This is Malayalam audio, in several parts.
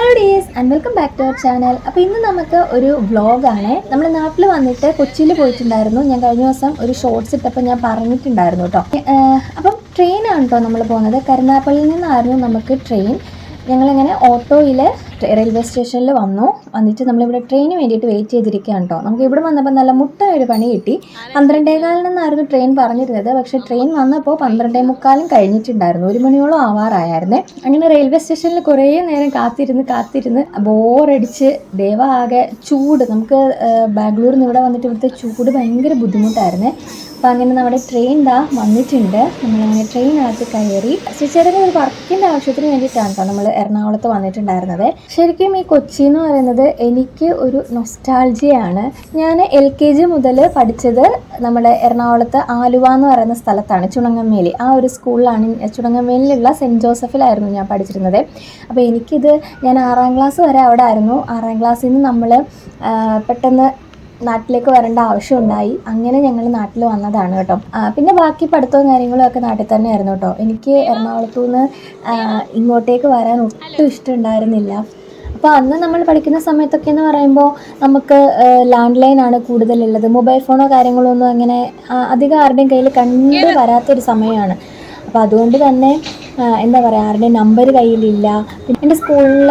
Hello dears and welcome back to our channel അപ്പോൾ ഇന്ന് നമുക്ക് ഒരു വ്ളോഗാണ് നമ്മൾ നാട്ടിൽ വന്നിട്ട് കൊച്ചിയിൽ പോയിട്ടുണ്ടായിരുന്നു. ഞാൻ കഴിഞ്ഞ ദിവസം ഒരു ഷോർട്സ് ഇട്ടപ്പോൾ ഞാൻ പറഞ്ഞിട്ടുണ്ടായിരുന്നു കേട്ടോ അപ്പം ട്രെയിനാണ് കേട്ടോ നമ്മൾ പോകുന്നത് കരുനാപ്പള്ളിയിൽ നിന്നായിരുന്നു നമുക്ക് ട്രെയിൻ ഞങ്ങളിങ്ങനെ ഓട്ടോയിൽ റെയിൽവേ സ്റ്റേഷനിൽ വന്നു. വന്നിട്ട് നമ്മളിവിടെ ട്രെയിന് വേണ്ടിയിട്ട് വെയിറ്റ് ചെയ്തിരിക്കുകയാണ് കേട്ടോ നമുക്ക് ഇവിടെ വന്നപ്പോൾ നല്ല മുട്ട ഒരു പണി കിട്ടി. പന്ത്രണ്ടേകാലിൽ നിന്നായിരുന്നു ട്രെയിൻ പറഞ്ഞിരുന്നത്. പക്ഷേ ട്രെയിൻ വന്നപ്പോൾ പന്ത്രണ്ടേ മുക്കാലും കഴിഞ്ഞിട്ടുണ്ടായിരുന്നു. ഒരു മണിയോളം ആവാറായിരുന്നേ അങ്ങനെ റെയിൽവേ സ്റ്റേഷനിൽ കുറേ നേരം കാത്തിരുന്ന് കാത്തിരുന്ന് ബോറടിച്ച് ദേവ ആകെ ചൂട്. നമുക്ക് ബാംഗ്ലൂരിൽ നിന്ന് ഇവിടെ വന്നിട്ട് ഇവിടുത്തെ ചൂട് ഭയങ്കര ബുദ്ധിമുട്ടായിരുന്നേ. അപ്പോൾ അങ്ങനെ നമ്മുടെ ട്രെയിൻ ദാ വന്നിട്ടുണ്ട്. നമ്മളങ്ങനെ ട്രെയിനകത്ത് കയറി. ചേട്ടന് ഒരു വർക്കിന്റെ ആവശ്യത്തിന് വേണ്ടിയിട്ടാണ് കേട്ടോ നമ്മൾ എറണാകുളത്ത് വന്നിട്ടുണ്ടായിരുന്നത്. ശരിക്കും ഈ കൊച്ചി എന്ന് പറയുന്നത് എനിക്ക് ഒരു നൊസ്റ്റാൾജിയാണ് ഞാൻ എൽ കെ ജി മുതൽ പഠിച്ചത് നമ്മുടെ എറണാകുളത്ത് ആലുവ എന്ന് പറയുന്ന സ്ഥലത്താണ് ചുണങ്ങമ്മേലി. ആ ഒരു സ്കൂളിലാണ് ചുണങ്ങമ്മേലിലുള്ള സെന്റ് ജോസഫിലായിരുന്നു ഞാൻ പഠിച്ചിരുന്നത്. അപ്പോൾ എനിക്കിത് ഞാൻ ആറാം ക്ലാസ് വരെ അവിടെ ആയിരുന്നു. ആറാം ക്ലാസ്സിൽ നിന്ന് നമ്മൾ പെട്ടെന്ന് നാട്ടിലേക്ക് വരേണ്ട ആവശ്യമുണ്ടായി. അങ്ങനെ ഞങ്ങൾ നാട്ടിൽ വന്നതാണ് കേട്ടോ. പിന്നെ ബാക്കി പഠിത്തവും കാര്യങ്ങളും ഒക്കെ നാട്ടിൽ തന്നെ ആയിരുന്നു കേട്ടോ. എനിക്ക് എറണാകുളത്തു നിന്ന് ഇങ്ങോട്ടേക്ക് വരാൻ ഒട്ടും ഇഷ്ടമുണ്ടായിരുന്നില്ല. അപ്പോൾ അന്ന് നമ്മൾ പഠിക്കുന്ന സമയത്തൊക്കെ എന്ന് പറയുമ്പോൾ നമുക്ക് ലാൻഡ് ലൈൻ ആണ് കൂടുതലുള്ളത്. മൊബൈൽ ഫോണോ കാര്യങ്ങളോ ഒന്നും അങ്ങനെ അധികം ആരുടെയും കയ്യിൽ കണ്ടു വരാത്തൊരു സമയമാണ്. അപ്പോൾ അതുകൊണ്ട് തന്നെ എന്താ പറയുക ആരുടെയും നമ്പർ കയ്യിലില്ല. പിന്നെ എന്റെ സ്കൂളിൽ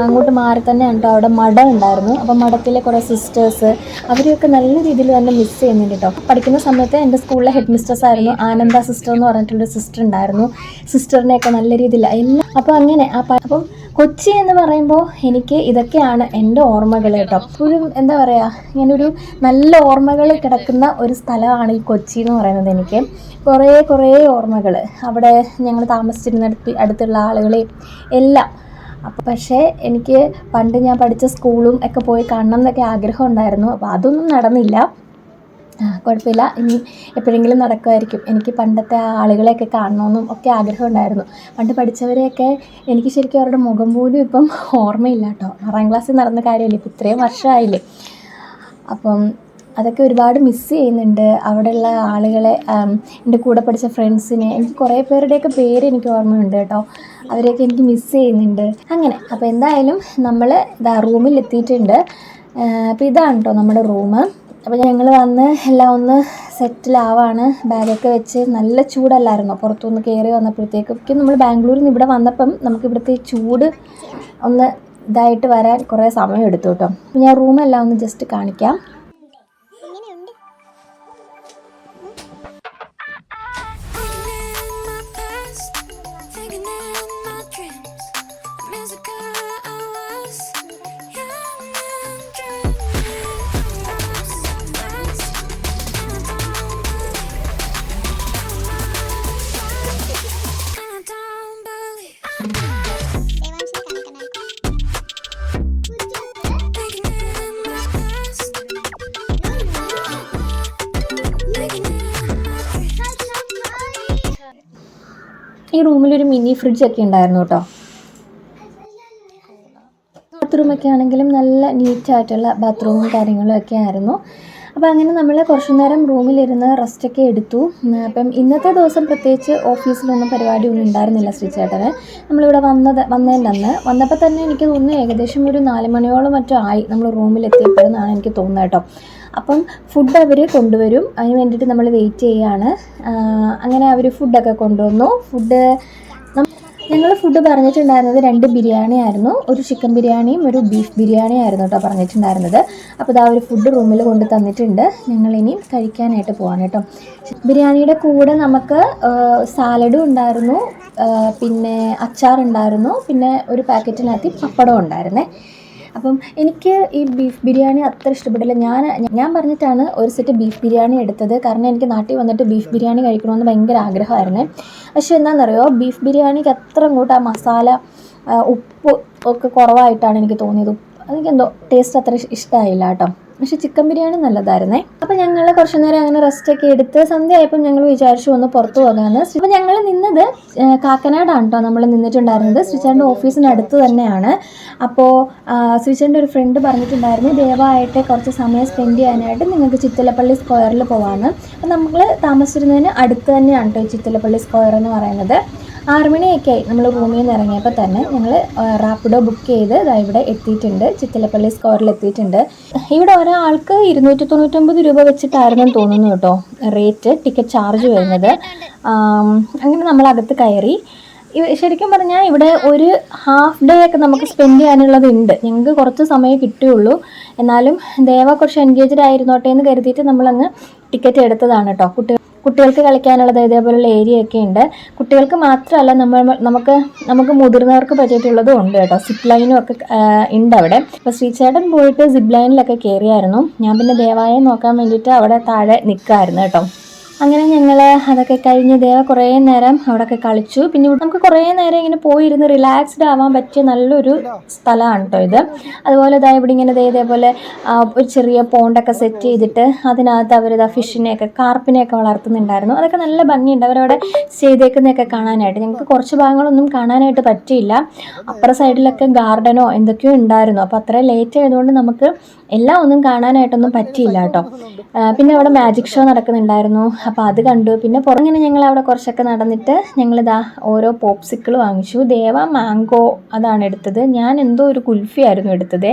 അങ്ങോട്ട് മാറി തന്നെ ഉണ്ടോ അവിടെ മഠം ഉണ്ടായിരുന്നു. അപ്പോൾ മഠത്തിലെ കുറേ സിസ്റ്റേഴ്സ് അവരെയൊക്കെ നല്ല രീതിയിൽ തന്നെ മിസ് ചെയ്യുന്നുണ്ട് കേട്ടോ പഠിക്കുന്ന സമയത്ത് എന്റെ സ്കൂളിലെ ഹെഡ് മിസ്റ്റേഴ്സ് ആയിരുന്നു. ആനന്ദ സിസ്റ്റർ എന്ന് പറഞ്ഞിട്ടുള്ള സിസ്റ്റർ ഉണ്ടായിരുന്നു. സിസ്റ്ററിനെയൊക്കെ നല്ല രീതിയിൽ എല്ലാം അപ്പോൾ അങ്ങനെ ആ അപ്പം കൊച്ചി എന്ന് പറയുമ്പോൾ എനിക്ക് ഇതൊക്കെയാണ് എന്റെ ഓർമ്മകൾ കേട്ടോ. ഒരു എന്താ പറയുക ഇങ്ങനൊരു നല്ല ഓർമ്മകൾ കിടക്കുന്ന ഒരു സ്ഥലമാണ് ഈ കൊച്ചി എന്ന് പറയുന്നത് എനിക്ക്. കുറേ കുറേ ഓർമ്മകൾ അവിടെ ഞങ്ങൾ താമസിച്ചിരുന്നിടത്ത് അടുത്തുള്ള ആളുകളെയും എല്ലാം. അപ്പോൾ പക്ഷേ എനിക്ക് പണ്ട് ഞാൻ പഠിച്ച സ്കൂളും ഒക്കെ പോയി കാണണം എന്നൊക്കെ ആഗ്രഹം ഉണ്ടായിരുന്നു. അപ്പോൾ അതൊന്നും നടന്നില്ല. കുഴപ്പമില്ല. ഇനി എപ്പോഴെങ്കിലും നടക്കുമായിരിക്കും. എനിക്ക് പണ്ടത്തെ ആ ആളുകളെയൊക്കെ കാണണമെന്നും ഒക്കെ ആഗ്രഹം ഉണ്ടായിരുന്നു പണ്ട് പഠിച്ചവരെയൊക്കെ എനിക്ക് ശരിക്കും അവരുടെ മുഖം പോലും ഇപ്പം ഓർമ്മയില്ല കേട്ടോ. ആറാം ക്ലാസ്സിൽ നടന്ന കാര്യമല്ലേ? ഇപ്പം ഇത്രയും വർഷമായില്ലേ? അപ്പം അതൊക്കെ ഒരുപാട് മിസ്സ് ചെയ്യുന്നുണ്ട്. അവിടെയുള്ള ആളുകളെ എന്റെ കൂടെ പഠിച്ച ഫ്രണ്ട്സിനെ എനിക്ക് കുറേ പേരുടെയൊക്കെ പേര് എനിക്ക് ഓർമ്മയുണ്ട് കേട്ടോ. അവരെയൊക്കെ എനിക്ക് മിസ്സ് ചെയ്യുന്നുണ്ട്. അങ്ങനെ. അപ്പോൾ എന്തായാലും നമ്മൾ റൂമിൽ എത്തിയിട്ടുണ്ട്. അപ്പോൾ ഇതാണ് കേട്ടോ നമ്മുടെ റൂം അപ്പോൾ ഞങ്ങൾ വന്ന് എല്ലാം ഒന്ന് സെറ്റിലാവാണ് ബാഗൊക്കെ വെച്ച് നല്ല ചൂടല്ലായിരുന്നോ? പുറത്തുനിന്ന് കയറി വന്നപ്പോഴത്തേക്കും. നമ്മൾ ബാംഗ്ലൂരിൽ നിന്ന് ഇവിടെ വന്നപ്പം നമുക്ക് ഇവിടുത്തെ ചൂട് ഒന്ന് ഇതായിട്ട് വരാൻ കുറേ സമയം എടുത്തു കേട്ടോ ഞാൻ റൂമെല്ലാം ഒന്ന് ജസ്റ്റ് കാണിക്കാം. മിനി ഫ്രിഡ്ജൊക്കെ ഉണ്ടായിരുന്നു കേട്ടോ. ബാത്റൂമൊക്കെ ആണെങ്കിലും നല്ല നീറ്റായിട്ടുള്ള ബാത്റൂമും കാര്യങ്ങളും ഒക്കെ ആയിരുന്നു. അപ്പോൾ അങ്ങനെ നമ്മൾ കുറച്ചു നേരം റൂമിലിരുന്ന് റെസ്റ്റൊക്കെ എടുത്തു. അപ്പം ഇന്നത്തെ ദിവസം പ്രത്യേകിച്ച് ഓഫീസിലൊന്നും പരിപാടിയൊന്നും ഉണ്ടായിരുന്നില്ല ശ്രീചേട്ടന്. നമ്മളിവിടെ വന്നത് വന്നതിന്റെ വന്നപ്പോൾ തന്നെ എനിക്ക് തോന്നുന്നു ഏകദേശം ഒരു നാല് മണിയോളം മറ്റോ ആയി നമ്മൾ റൂമിലെത്തിയപ്പോഴെന്നാണ് എനിക്ക് തോന്നുന്നത് കേട്ടോ. അപ്പം ഫുഡ് അവർ കൊണ്ടുവരും. അതിന് വേണ്ടിയിട്ട് നമ്മൾ വെയിറ്റ് ചെയ്യുകയാണ് അങ്ങനെ അവർ ഫുഡൊക്കെ കൊണ്ടുവന്നു. ഫുഡ് ഞങ്ങൾ ഫുഡ് പറഞ്ഞിട്ടുണ്ടായിരുന്നത് രണ്ട് ബിരിയാണി ആയിരുന്നു. ഒരു ചിക്കൻ ബിരിയാണിയും ഒരു ബീഫ് ബിരിയാണി ആയിരുന്നു കേട്ടോ പറഞ്ഞിട്ടുണ്ടായിരുന്നത്. അപ്പോൾ ഇതാ ഒരു ഫുഡ് റൂമിൽ കൊണ്ട് തന്നിട്ടുണ്ട്. ഞങ്ങൾ ഇനിയും കഴിക്കാനായിട്ട് പോവാണ് കേട്ടോ ബിരിയാണിയുടെ കൂടെ നമുക്ക് സാലഡും ഉണ്ടായിരുന്നു. ആ, പിന്നെ അച്ചാറുണ്ടായിരുന്നു. പിന്നെ ഒരു പാക്കറ്റിനകത്ത് പപ്പടം ഉണ്ടായിരുന്നേ. അപ്പം എനിക്ക് ഈ ബീഫ് ബിരിയാണി അത്ര ഇഷ്ടപ്പെട്ടില്ല. ഞാൻ ഞാൻ പറഞ്ഞിട്ടാണ് ഒരു സെറ്റ് ബീഫ് ബിരിയാണി എടുത്തത്. കാരണം എനിക്ക് നാട്ടിൽ വന്നിട്ട് ബീഫ് ബിരിയാണി കഴിക്കണമെന്ന് ഭയങ്കര ആഗ്രഹമായിരുന്നു. പക്ഷേ എന്താണെന്നറിയോ? ബീഫ് ബിരിയാണിക്ക് അത്ര അങ്ങോട്ട് ആ മസാല ഉപ്പ് ഒക്കെ കുറവായിട്ടാണ് എനിക്ക് തോന്നിയത്. എനിക്കെന്തോ ടേസ്റ്റ് അത്ര ഇഷ്ടമായില്ല കേട്ടോ. പക്ഷെ ചിക്കൻ ബിരിയാണി നല്ലതായിരുന്നേ. അപ്പോൾ ഞങ്ങൾ കുറച്ചു നേരം അങ്ങനെ റെസ്റ്റ് ഒക്കെ എടുത്ത് സന്ധ്യ ആയപ്പോൾ ഞങ്ങൾ വിചാരിച്ചു ഒന്ന് പുറത്ത് പോകാമെന്ന് അപ്പോൾ ഞങ്ങൾ നിന്നത് കാക്കനാടാണ് കേട്ടോ നമ്മൾ നിന്നിട്ടുണ്ടായിരുന്നത്. ശ്രീചാറിന്റെ ഓഫീസിനടുത്ത് തന്നെയാണ്. അപ്പോൾ ശ്രീചാറിന്റെ ഒരു ഫ്രണ്ട് പറഞ്ഞിട്ടുണ്ടായിരുന്നു ദയവായിട്ട് കുറച്ച് സമയം സ്പെൻഡ് ചെയ്യാനായിട്ട് നിങ്ങൾക്ക് ചിത്തലപ്പള്ളി സ്ക്വയറിൽ പോകാമെന്ന് അപ്പോൾ നമ്മൾ താമസിച്ചിരുന്നതിന് അടുത്ത് തന്നെയാണ് കേട്ടോ ചിത്തലപ്പള്ളി സ്ക്വയർ എന്ന് പറയുന്നത്. ആറ് മണിയൊക്കെ ആയി നമ്മൾ റൂമിൽ നിന്ന് ഇറങ്ങിയപ്പോൾ തന്നെ ഞങ്ങൾ റാപ്പിഡോ ബുക്ക് ചെയ്ത് ഇവിടെ എത്തിയിട്ടുണ്ട്. ചിത്തലപ്പള്ളി സ്ക്വയറിൽ എത്തിയിട്ടുണ്ട്. ഇവിടെ ഒരാൾക്ക് ഇരുന്നൂറ്റി തൊണ്ണൂറ്റൊമ്പത് രൂപ വെച്ചിട്ടായിരുന്നു തോന്നുന്നു കേട്ടോ റേറ്റ് ടിക്കറ്റ് ചാർജ് വരുന്നത്. അങ്ങനെ നമ്മൾ അകത്ത് കയറി. ശരിക്കും പറഞ്ഞാൽ ഇവിടെ ഒരു ഹാഫ് ഡേ ഒക്കെ നമുക്ക് സ്പെൻഡ് ചെയ്യാനുള്ളത് ഉണ്ട്. ഞങ്ങൾക്ക് കുറച്ച് സമയം കിട്ടുകയുള്ളൂ എന്നാലും ദേവ കുറച്ച് എൻഗേജ്ഡ് ആയിരുന്നോട്ടെ എന്ന് കരുതിയിട്ട് നമ്മളങ്ങ് ടിക്കറ്റ് എടുത്തതാണ് കേട്ടോ. കുട്ടി കുട്ടികൾക്ക് കളിക്കാനുള്ളത് ഇതേപോലുള്ള ഏരിയ ഒക്കെ ഉണ്ട്. കുട്ടികൾക്ക് മാത്രമല്ല നമ്മൾ നമുക്ക് നമുക്ക് മുതിർന്നവർക്ക് പറ്റിയിട്ടുള്ളതും ഉണ്ട് കേട്ടോ. സിപ്പ് ലൈനും ഒക്കെ ഉണ്ട് അവിടെ. അപ്പോൾ ശ്രീചേട്ടൻ പോയിട്ട് സിപ്പ് ലൈനിലൊക്കെ കയറിയായിരുന്നു ഞാൻ പിന്നെ ദേവാലയം നോക്കാൻ വേണ്ടിയിട്ട് അവിടെ താഴെ നിൽക്കായിരുന്നു കേട്ടോ. അങ്ങനെ ഞങ്ങൾ അതൊക്കെ കഴിഞ്ഞ് ദേവ കുറേ നേരം അവിടെയൊക്കെ കളിച്ചു. പിന്നെ നമുക്ക് കുറേ നേരം ഇങ്ങനെ പോയിരുന്ന് റിലാക്സ്ഡ് ആവാൻ പറ്റിയ നല്ലൊരു സ്ഥലമാണ് കേട്ടോ ഇത്. അതുപോലെ ഇതാ ഇവിടെ ഇങ്ങനെ ഇതേപോലെ ഒരു ചെറിയ പോണ്ടൊക്കെ സെറ്റ് ചെയ്തിട്ട് അതിനകത്ത് അവരിതാ ഫിഷിനെയൊക്കെ കാർപ്പിനെയൊക്കെ വളർത്തുന്നുണ്ടായിരുന്നു. അതൊക്കെ നല്ല ഭംഗിയുണ്ട്. അവരവിടെ ചെയ്തേക്കുന്നതൊക്കെ കാണാനായിട്ട്. ഞങ്ങൾക്ക് കുറച്ച് ഭാഗങ്ങളൊന്നും കാണാനായിട്ട് പറ്റിയില്ല. അപ്പുറ സൈഡിലൊക്കെ ഗാർഡനോ എന്തൊക്കെയോ ഉണ്ടായിരുന്നു. അപ്പോൾ അത്ര ലേറ്റ് ആയതുകൊണ്ട് നമുക്ക് എല്ലാം ഒന്നും കാണാനായിട്ടൊന്നും പറ്റിയില്ല കേട്ടോ. പിന്നെ അവിടെ മാജിക് ഷോ നടക്കുന്നുണ്ടായിരുന്നു. അപ്പോൾ അത് കണ്ടു. പിന്നെ പുറങ്ങനെ ഞങ്ങൾ അവിടെ കുറച്ചൊക്കെ നടന്നിട്ട് ഞങ്ങളിതാ ഓരോ പോപ്സിക്കിൾ വാങ്ങിച്ചു. ദേവ മാംഗോ അതാണ് എടുത്തത്. ഞാൻ എന്തോ ഒരു കുൽഫി ആയിരുന്നു എടുത്തത്.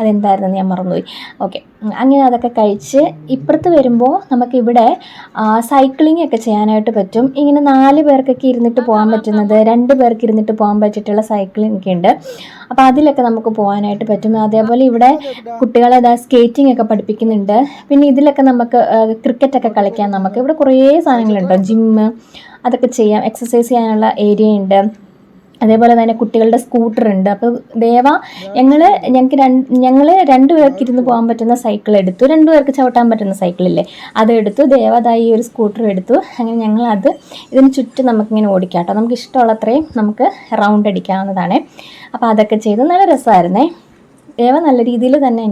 അതെന്തായിരുന്നു ഞാൻ മറന്നുപോയി. ഓക്കെ അങ്ങനെ അതൊക്കെ കഴിച്ച് ഇപ്പുറത്ത് വരുമ്പോൾ നമുക്കിവിടെ സൈക്ലിംഗ് ഒക്കെ ചെയ്യാനായിട്ട് പറ്റും. ഇങ്ങനെ നാല് പേർക്കൊക്കെ ഇരുന്നിട്ട് പോകാൻ പറ്റുന്നത് രണ്ട് പേർക്ക് ഇരുന്നിട്ട് പോകാൻ പറ്റിയിട്ടുള്ള സൈക്ലിംഗ് ഒക്കെ ഉണ്ട്. അപ്പോൾ അതിലൊക്കെ നമുക്ക് പോകാനായിട്ട് പറ്റും. അതേപോലെ ഇവിടെ കുട്ടികളെ ഇതാ സ്കേറ്റിംഗ് ഒക്കെ പഠിപ്പിക്കുന്നുണ്ട്. പിന്നെ ഇതിലൊക്കെ നമുക്ക് ക്രിക്കറ്റ് ഒക്കെ കളിക്കാൻ നമുക്ക് ഇവിടെ കുറേ സാധനങ്ങളുണ്ട്. ജിമ്മ് അതൊക്കെ ചെയ്യാം. എക്സസൈസ് ചെയ്യാനുള്ള ഏരിയ ഉണ്ട്. അതേപോലെ തന്നെ കുട്ടികളുടെ സ്കൂട്ടർ ഉണ്ട്. അപ്പോൾ ദേവ ഞങ്ങൾ ഞങ്ങൾക്ക് രണ്ട് ഞങ്ങൾ രണ്ട് പേർക്ക് ഇരുന്ന് പോകാൻ പറ്റുന്ന സൈക്കിൾ എടുത്തു. രണ്ട് പേർക്ക് ചവിട്ടാൻ പറ്റുന്ന സൈക്കിൾ ഇല്ലേ? അത് എടുത്തു. ദേവതായി ഒരു സ്കൂട്ടർ എടുത്തു. അങ്ങനെ ഞങ്ങൾ അത് ഇതിന് ചുറ്റും നമുക്കിങ്ങനെ ഓടിക്കാം കേട്ടോ. നമുക്ക് ഇഷ്ടമുള്ളത്രയും നമുക്ക് റൗണ്ട് അടിക്കാവുന്നതാണ്. അപ്പോൾ അതൊക്കെ ചെയ്ത്. നല്ല രസമായിരുന്നേ. ദേവ നല്ല രീതിയിൽ തന്നെ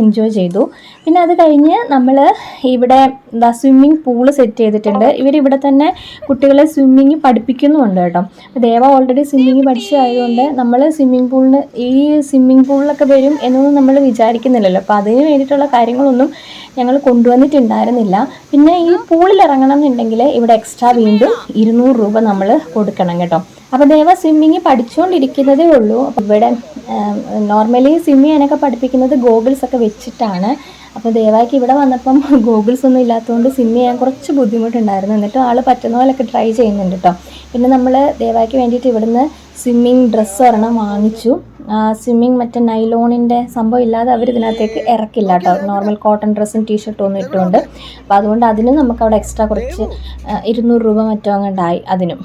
എൻജോയ് ചെയ്തു. പിന്നെ അത് കഴിഞ്ഞ് നമ്മൾ ഇവിടെ എന്താ സ്വിമ്മിങ് പൂൾ സെറ്റ് ചെയ്തിട്ടുണ്ട്. ഇവരിവിടെ തന്നെ കുട്ടികളെ സ്വിമ്മിങ് പഠിപ്പിക്കുന്നുമുണ്ട് കേട്ടോ. ദേവ ഓൾറെഡി സ്വിമ്മിങ് പഠിച്ചതായതുകൊണ്ട് നമ്മൾ സ്വിമ്മിങ് പൂളിന് ഈ സ്വിമ്മിങ് പൂളിലൊക്കെ വരും എന്നൊന്നും നമ്മൾ വിചാരിക്കുന്നില്ലല്ലോ. അപ്പോൾ അതിന് വേണ്ടിയിട്ടുള്ള കാര്യങ്ങളൊന്നും ഞങ്ങൾ കൊണ്ടുവന്നിട്ടുണ്ടായിരുന്നില്ല. പിന്നെ ഈ പൂളിൽ ഇറങ്ങണം എന്നുണ്ടെങ്കിൽ ഇവിടെ എക്സ്ട്രാ വീണ്ടും ഇരുന്നൂറ് രൂപ നമ്മൾ കൊടുക്കണം കേട്ടോ. അപ്പോൾ ദേവ സ്വിമ്മിങ് പഠിച്ചുകൊണ്ടിരിക്കുന്നതേ ഉള്ളൂ. അപ്പോൾ ഇവിടെ നോർമലി സ്വിമ്മ് ചെയ്യാനൊക്കെ പഠിപ്പിക്കുന്നത് ഗോഗിൾസ് ഒക്കെ വെച്ചിട്ടാണ്. അപ്പോൾ ദേവായ്ക്ക് ഇവിടെ വന്നപ്പം ഗോഗിൾസ് ഒന്നും ഇല്ലാത്തതുകൊണ്ട് സ്വിമ്മ് ചെയ്യാൻ കുറച്ച് ബുദ്ധിമുട്ടുണ്ടായിരുന്നു. എന്നിട്ടും ആൾ പറ്റുന്ന പോലെയൊക്കെ ട്രൈ ചെയ്യുന്നുണ്ട് കേട്ടോ പിന്നെ നമ്മൾ ദേവായ്ക്ക് വേണ്ടിയിട്ട് ഇവിടുന്ന് സ്വിമ്മിങ് ഡ്രസ്സ് ഒരെണ്ണം വാങ്ങിച്ചു. സ്വിമ്മിങ് മറ്റേ നൈലോണിന്റെ സംഭവം ഇല്ലാതെ അവർ ഇതിനകത്തേക്ക് ഇറക്കില്ല കേട്ടോ നോർമൽ കോട്ടൺ ഡ്രസ്സും ടീഷർട്ടും ഒന്നും ഇട്ടുകൊണ്ട് അപ്പോൾ അതുകൊണ്ട് അതിനും നമുക്ക് അവിടെ എക്സ്ട്രാ കുറച്ച് ഇരുന്നൂറ് രൂപ മറ്റോ അങ്ങോട്ടായി അതിനും.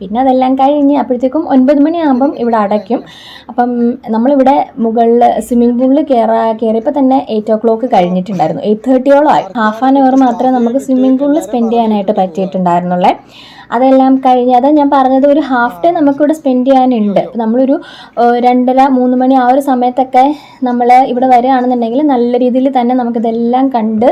പിന്നെ അതെല്ലാം കഴിഞ്ഞ് അപ്പോഴത്തേക്കും ഒൻപത് മണിയാകുമ്പം ഇവിടെ അടയ്ക്കും. അപ്പം നമ്മളിവിടെ മുകളിൽ സ്വിമ്മിംഗ് പൂളിൽ കയറാ കയറിയപ്പോൾ തന്നെ എയ്റ്റ് ഓ ക്ലോക്ക് കഴിഞ്ഞിട്ടുണ്ടായിരുന്നു. എയ്റ്റ് തേർട്ടിയോളം ആയി ഹാഫ് ആൻ അവർ മാത്രമേ നമുക്ക് സ്വിമ്മിംഗ് പൂളിൽ സ്പെൻഡ് ചെയ്യാനായിട്ട് പറ്റിയിട്ടുണ്ടായിരുന്നുള്ളേ. അതെല്ലാം കഴിഞ്ഞ് അതാ ഞാൻ പറഞ്ഞത് ഒരു ഹാഫ് ഡേ നമുക്കിവിടെ സ്പെൻഡ് ചെയ്യാനുണ്ട്. നമ്മളൊരു രണ്ടര മൂന്ന് മണി ആ ഒരു സമയത്തൊക്കെ നമ്മൾ ഇവിടെ വരികയാണെന്നുണ്ടെങ്കിൽ നല്ല രീതിയിൽ തന്നെ നമുക്കിതെല്ലാം കണ്ട്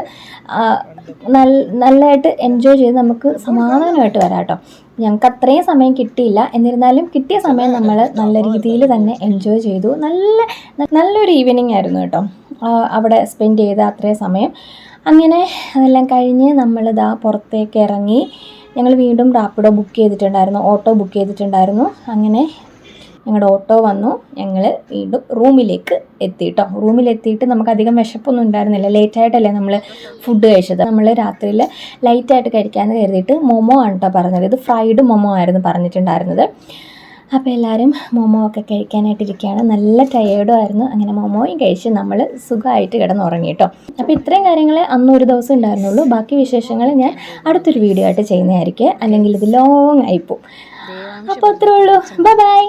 നല്ലതായിട്ട് എൻജോയ് ചെയ്ത് നമുക്ക് സമാധാനമായിട്ട് വരാം കേട്ടോ. ഞങ്ങൾക്ക് അത്രയും സമയം കിട്ടിയില്ല. എന്നിരുന്നാലും കിട്ടിയ സമയം നമ്മൾ നല്ല രീതിയിൽ തന്നെ എൻജോയ് ചെയ്തു. നല്ല നല്ലൊരു ഈവനിങ് ആയിരുന്നു കേട്ടോ. അവിടെ സ്പെൻഡ് ചെയ്ത അത്രയും സമയം. അങ്ങനെ അതെല്ലാം കഴിഞ്ഞ് നമ്മളിതാ പുറത്തേക്ക് ഇറങ്ങി ഞങ്ങൾ വീണ്ടും റാപ്പിഡോ ബുക്ക് ചെയ്തിട്ടുണ്ടായിരുന്നു. ഓട്ടോ ബുക്ക് ചെയ്തിട്ടുണ്ടായിരുന്നു. അങ്ങനെ ഞങ്ങളുടെ ഓട്ടോ വന്നു. ഞങ്ങൾ വീണ്ടും റൂമിലേക്ക് എത്തി കേട്ടോ റൂമിലെത്തിയിട്ട് നമുക്ക് അധികം വിശപ്പൊന്നും ഉണ്ടായിരുന്നില്ല. ലേറ്റായിട്ടല്ലേ നമ്മൾ ഫുഡ് കഴിച്ചത്. നമ്മൾ രാത്രിയിൽ ലൈറ്റായിട്ട് കഴിക്കാമെന്ന് കരുതിയിട്ട് മൊമോ ആണ് കേട്ടോ പറഞ്ഞത്. ഇത് ഫ്രൈഡ് മൊമോ ആയിരുന്നു പറഞ്ഞിട്ടുണ്ടായിരുന്നത്. അപ്പോൾ എല്ലാവരും മോമോ ഒക്കെ കഴിക്കാനായിട്ടിരിക്കുകയാണ് നല്ല ടയേർഡും ആയിരുന്നു. അങ്ങനെ മോമോയും കഴിച്ച് നമ്മൾ സുഖമായിട്ട് കിടന്നുറങ്ങി കേട്ടോ അപ്പോൾ ഇത്രയും കാര്യങ്ങൾ അന്ന് ഒരു ദിവസം ഉണ്ടായിരുന്നുള്ളൂ. ബാക്കി വിശേഷങ്ങൾ ഞാൻ അടുത്തൊരു വീഡിയോ ആയിട്ട് ചെയ്യുന്നതായിരിക്കും. അല്ലെങ്കിൽ ഇത് ലോങ് ആയിപ്പോവും അപ്പോൾ അത്രേ ഉള്ളൂ. Bye bye